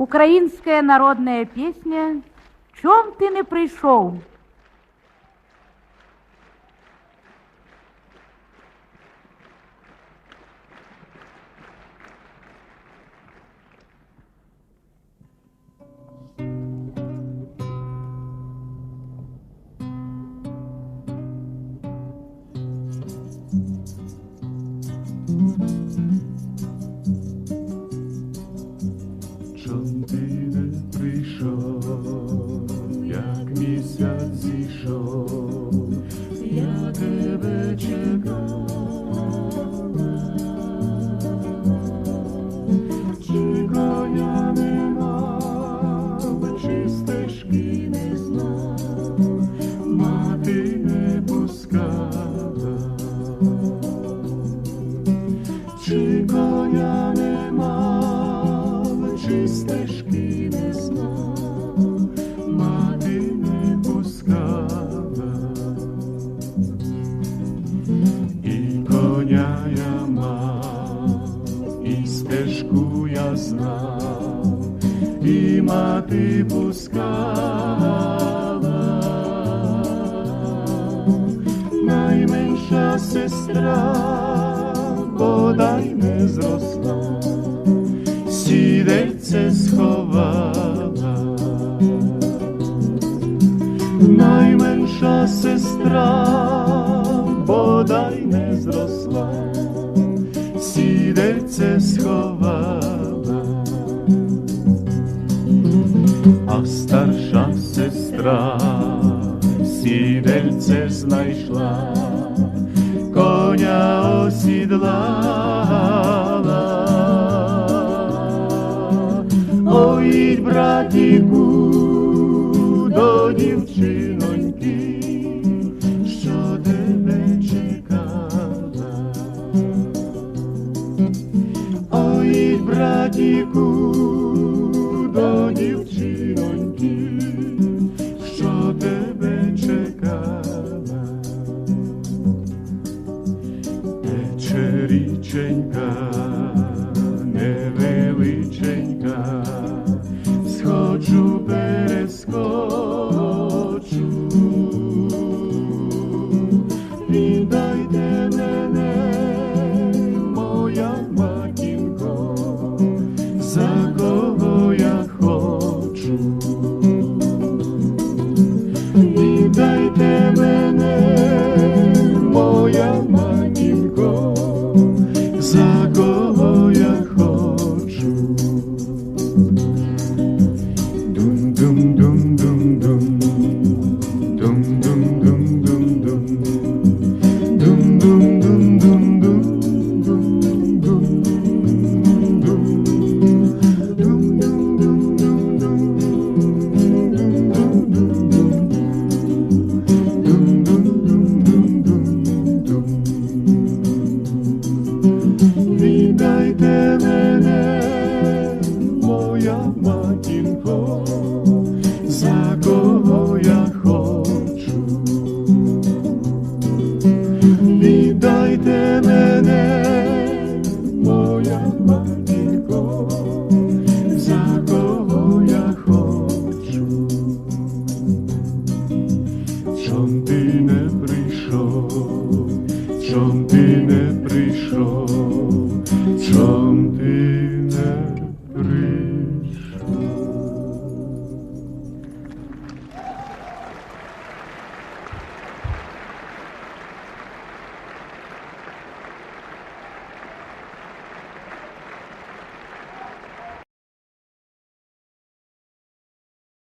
Українська народна пісня Чом ти не прийшов? Не прийшов, як місяць зійшов, я тебе чекала, чи коня не мав, чи стежки не знав, мати не пускала. Чи стежку я знав, і мати пускала, найменша сестра бодай не зросла, сідельце сховала, найменша сестра сестра сідельце знайшла коня осідлала. Ой, братіку, до дівчиноньки, що тебе чекала. Ой, братіку, до дівчиноньки, невеличенька, невеличенька, сходжу без. Що ти